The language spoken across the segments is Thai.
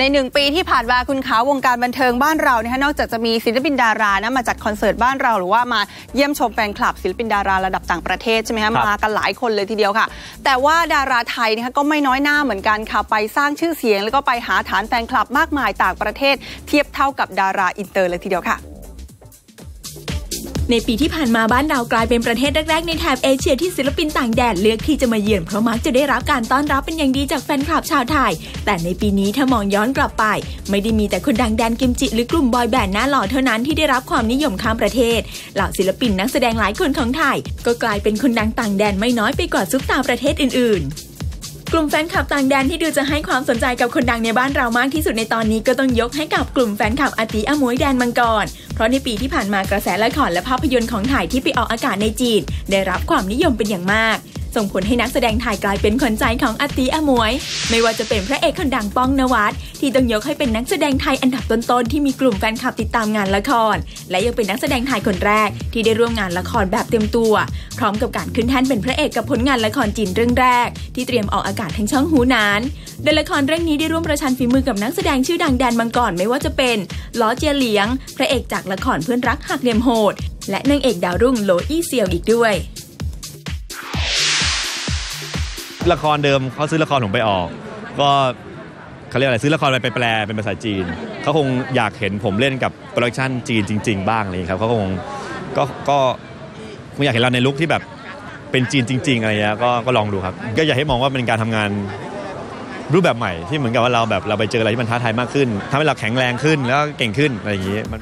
ในหนึ่งปีที่ผ่านมาคุณขาวงการบันเทิงบ้านเราเนี่ยนอกจากจะมีศิลปินดารานะมาจัดคอนเสิร์ตบ้านเราหรือว่ามาเยี่ยมชมแฟนคลับศิลปินดาราระดับต่างประเทศใช่ไหมคะมากันหลายคนเลยทีเดียวค่ะ แต่ว่าดาราไทยนะคะก็ไม่น้อยหน้าเหมือนกันค่ะไปสร้างชื่อเสียง แล้วก็ไปหาฐานแฟนคลับมากมายต่างประเทศ เทียบเท่ากับดาราอินเตอร์เลยทีเดียวค่ะ ในปีที่ผ่านมาบ้านเรากลายเป็นประเทศแรกๆ ในแถบเอเชียที่ศิลปินต่างแดนเลือกที่จะมาเยือนเพราะมักจะได้รับการต้อนรับเป็นอย่างดีจากแฟนคลับชาวไทย แต่ในปีนี้ถ้ามองย้อนกลับไป ไม่ได้มีแต่คนดังแดนกิมจิ หรือกลุ่มบอยแบนด์หน้าหล่อเท่านั้นที่ได้รับความนิยมข้ามประเทศ เหล่าศิลปินนักแสดงหลายคนของไทย ก็กลายเป็นคนดังต่างแดนไม่น้อยไปกว่าซุปตาประเทศอื่นๆ กลุ่มแฟนคลับต่างแดนที่ดูจะให้ความสนใจกับคนดังในบ้านเรามากที่สุดในตอนนี้ก็ต้องยกให้กับกลุ่มแฟนคลับอาติอมวยแดนมังกร เพราะในปีที่ผ่านมากระแสละครและภาพยนตร์ของไทยที่ไปออกอากาศในจีนได้รับความนิยมเป็นอย่างมาก ส่งผลให้นักแสดงไทยกลายเป็นคนใจของอาติอมวย ไม่ว่าจะเป็นพระเอกคนดังป้องนวัดที่ต้องยกให้เป็นนักแสดงไทยอันดับต้นๆที่มีกลุ่มแฟนคลับติดตามงานละคร และยังเป็นนักแสดงไทยคนแรก ที่ได้ร่วมงานละครแบบเต็มตัว พร้อมกับการขึ้นแท่นเป็นพระเอกกับผลงานละครจีนเรื่องแรก ที่เตรียมออกอากาศทั้งช่องหูนานโดยละครเรื่องนี้ได้ร่วมประชันฝีมือกับนักแสดงชื่อดังแดนมังกรไม่ว่าจะเป็นล้อเจียเหลียง พระเอกจากละครเพื่อนรักหักเหลี่ยมโหด และนางเอกดาวรุ่งโลอี้เซียวอีกด้วย ละครเดิมเขาซื้อละครผมไปออก ก็เขาเรียกอะไรซื้อละครไปแปลเป็นภาษาจีนเขาคงอยากเห็นผมเล่นกับโปรดักชันจีนจริง ๆ บ้างเลยครับเขาคงก็ก็คงอยากเห็นเราในลุคที่แบบเป็นจีนจริง ๆ อะไรเงี้ยก็ก็ลองดูครับ ก็อยากให้มองว่าเป็นการทำงานรูปแบบใหม่ที่เหมือนกับว่าเราแบบเราไปเจออะไรที่มันท้าทายมากขึ้นทำให้เราแข็งแรงขึ้นแล้วเก่งขึ้นอะไรอย่างงี้มัน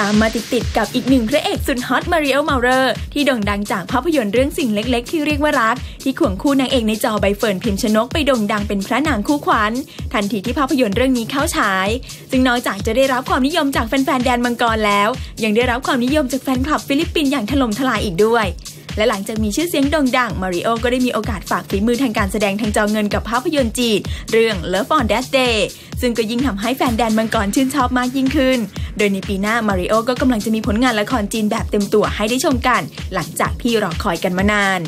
ตามมาติดๆกับอีกหนึ่งพระเอกสุดฮอตมาริโอมาเรอร์ที่โด่งดังจากภาพยนตร์เรื่องสิ่งเล็กๆ ที่เรียกว่ารัก ที่ขวงคู่นางเอกในจอใบเฟิร์นพิมชนกไปโด่งดังเป็นพระนางคู่ขวัญ ทันทีที่ภาพยนตร์เรื่องนี้เข้าฉาย ซึ่งนอกจากจะได้รับความนิยมจากแฟนๆแดนมังกรแล้ว ยังได้รับความนิยมจากแฟนคลับฟิลิปปินส์อย่างถล่มทลายอีกด้วยและหลังจากมีชื่อเสียงโด่งดัง มาริโอก็ได้มีโอกาสฝากฝีมือทางการแสดงทางจอเงินกับภาพยนตร์จีน เรื่อง Love on That Day ซึ่งก็ยิ่งทำให้แฟนแดนมังกรชื่นชอบมากยิ่งขึ้น โดยในปีหน้ามาริโอก็กำลังจะมีผลงานละครจีนแบบเต็มตัวให้ได้ชมกัน หลังจากที่รอคอยกันมานาน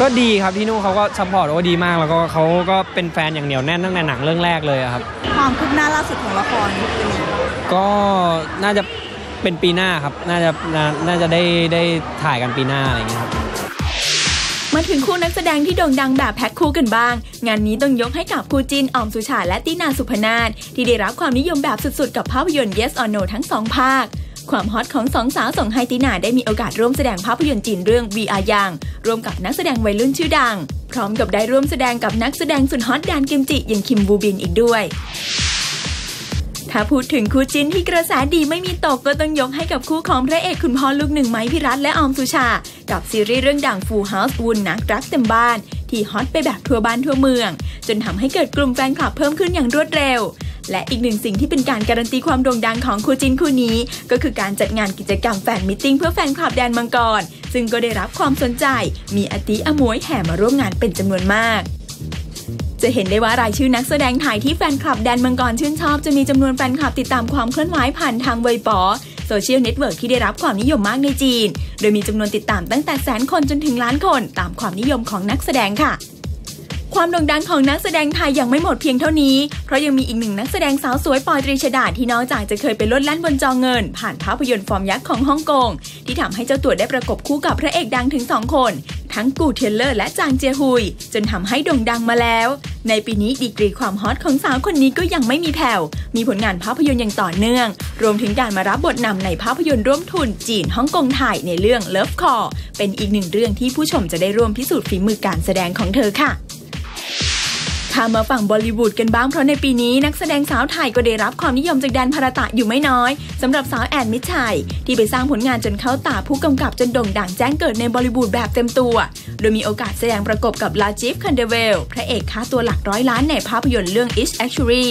ก็ดีครับพี่นุ่เขาก็ซัพพอร์ตว่าดีมากแล้วก็เขาก็เป็นแฟนอย่างเหนียวแน่นตั้งแต่หนังเรื่องแรกเลยครับ ความคืบหน้าล่าสุดของละครก็น่าจะเป็นปีหน้าครับ น่าจะน่าจะได้ได้ถ่ายกันปีหน้าอะไรอย่างเงี้ยครับ มาถึงคู่นักแสดงที่โด่งดังแบบแพ็คคู่กันบ้าง งานนี้ต้องยกให้กับคู่จินออมสุชาและตินาสุพนาศที่ได้รับความนิยมแบบสุดๆ กับภาพยนตร์ Yes or No ทั้งสองภาค ความฮอตของสองสาวส่งให้ตินาได้มีโอกาสร่วมแสดงภาพยนตร์จีนเรื่อง VR ยังร่วมกับนักแสดงวัยรุ่นชื่อดัง พร้อมกับได้ร่วมแสดงกับนักแสดงสุดฮอตแดนกิมจิอย่างคิมบูบินอีกด้วยถ้าพูดถึงคู่จิ้นที่กระแสดีไม่มีตกก็ต้องยกให้กับคู่ของพระเอกคุณพ่อลูกหนึ่งไม้พิรัตและออมสุชา กับซีรีส์เรื่องดังฟูเฮาส์วุ่นนักรักเต็มบ้าน ที่ฮอตไปแบบทั่วบ้านทั่วเมือง จนทำให้เกิดกลุ่มแฟนคลับเพิ่มขึ้นอย่างรวดเร็ว และอีกหนึ่งสิ่งที่เป็นการการันตีความโด่งดังของคู่จินคู่นี้ ก็คือการจัดงานกิจกรรมแฟนมิทติ้งเพื่อแฟนคลับแดนมังกร ซึ่งก็ได้รับความสนใจ มีอติอมวยแห่มาร่วมงานเป็นจำนวนมากจะเห็นได้ว่ารายชื่อนักแสดงไทยที่แฟนคลับแดนมังกรชื่นชอบจะมีจำนวนแฟนคลับติดตามความเคลื่อนไหวผ่านทางเว็บปอ โซเชียลเน็ตเวิร์กที่ได้รับความนิยมมากในจีน โดยมีจำนวนติดตามตั้งแต่แสนคนจนถึงล้านคนตามความนิยมของนักแสดงค่ะความโด่งดังของนักแสดงไทยยังไม่หมดเพียงเท่านี้ เพราะยังมีอีกหนึ่งนักแสดงสาวสวยปอยตรีชดาที่นอกจากจะเคยไปลดแล่นบนจอเงิน ผ่านภาพยนตร์ฟอร์มยักษ์ของฮ่องกงที่ทำให้เจ้าตัวได้ประกบคู่กับพระเอกดังถึง 2 คน ทั้งกูเทเลอร์และจางเจียฮุย จนทำให้โด่งดังมาแล้ว ในปีนี้ดีกรีความฮอตของสาวคนนี้ก็ยังไม่มีแผ่ว มีผลงานภาพยนตร์อย่างต่อเนื่อง รวมถึงการมารับบทนำในภาพยนตร์ร่วมทุนจีนฮ่องกงไทยในเรื่องเลิฟคอเป็นอีกหนึ่งเรื่องที่ผู้ชมจะได้ร่วมพิสูจน์ฝีมือการแสดงของเธอค่ะ ข้ามาฝั่งบอลิวูดกันบ้างเพราะในปีนี้นักแสดงสาวไทยก็ได้รับความนิยมจากแดนพาราตะอยู่ไม่น้อยสำหรับสาวแอนมิชัย ที่ไปสร้างผลงานจนเข้าตาผู้กำกับจนโด่งดังแจ้งเกิดในบอลิวูดแบบเต็มตัว โดยมีโอกาสแสดงประกบกับลาจิฟคันเดเวล พระเอกค้าตัวหลักร้อยล้านในภาพยนตร์เรื่อง Ish Actually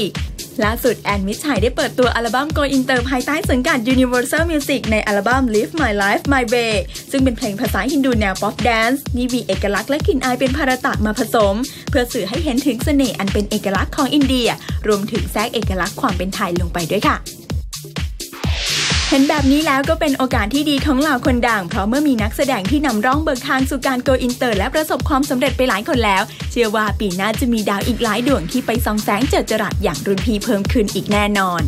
ล่าสุดแอนมิชัยได้เปิดตัวอัลบั้ม Go Inter ภายใต้สังกัด Universal Music ในอัลบั้ม Live My Life My Way ซึ่งเป็นเพลงภาษาฮินดูแนวป๊อปแดนซ์นี่มีเอกลักษณ์และกลิ่นอายเป็นพาราตะมาผสม เพื่อสื่อให้เห็นถึงเสน่ห์อันเป็นเอกลักษณ์ของอินเดีย รวมถึงแทรกเอกลักษณ์ความเป็นไทยลงไปด้วยค่ะ เห็นแบบนี้แล้วก็เป็นโอกาสที่ดีของเหล่าคนดัง เพราะเมื่อมีนักแสดงที่นำร่องเบิกทางสู่การโกอินเตอร์ และประสบความสำเร็จไปหลายคนแล้ว เชื่อว่าปีหน้าจะมีดาวอีกหลายดวงที่ไปส่องแสงเจิดจรัสอย่างรุ่นพี่เพิ่มขึ้นอีกแน่นอน